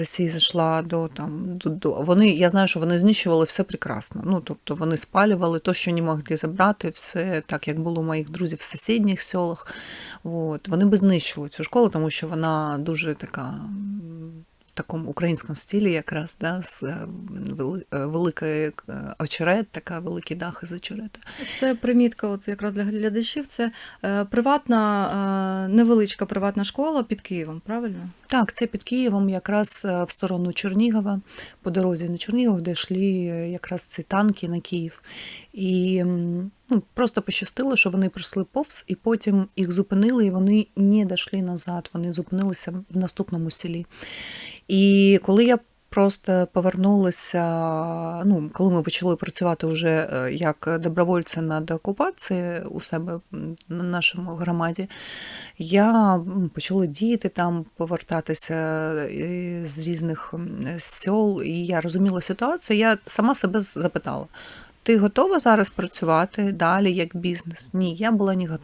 Росія зайшла до там до, до вони. Я знаю, що вони знищували все прекрасно. Ну тобто вони спалювали то, що не могли забрати, все так як було у моїх друзів в сусідніх селах. От вони би знищили цю школу, тому що вона дуже така. В такому українському стилі, якраз да, з е, е, великий е, очерет, така великий дах із очерета. Це примітка, от якраз для глядачів. Це приватна, невеличка приватна школа під Києвом, правильно? Так, це під Києвом, якраз е, в сторону Чернігова, по дорозі на Чернігов, де йшли е, якраз ці танки на Київ. І ну, просто пощастило, що вони пройшли повз, і потім їх зупинили, і вони не дійшли назад. Вони зупинилися в наступному селі. І коли я просто повернулася, ну, коли ми почали працювати вже е, як добровольці на деокупації у себе на нашому громаді, я м, почали діти там повертатися е, з різних м, сел, і я розуміла ситуацію. Я сама себе запитала. Ти готова зараз працювати далі як бізнес? Ні, я була не.